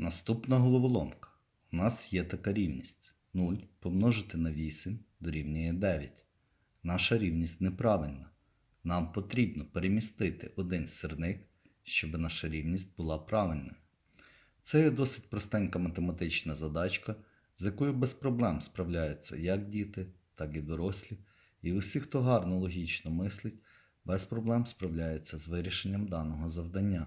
Наступна головоломка. У нас є така рівність. 0 помножити на 8 дорівнює 9. Наша рівність неправильна. Нам потрібно перемістити один сірник, щоб наша рівність була правильною. Це є досить простенька математична задачка, з якою без проблем справляються як діти, так і дорослі, і усі, хто гарно логічно мислить, без проблем справляються з вирішенням даного завдання.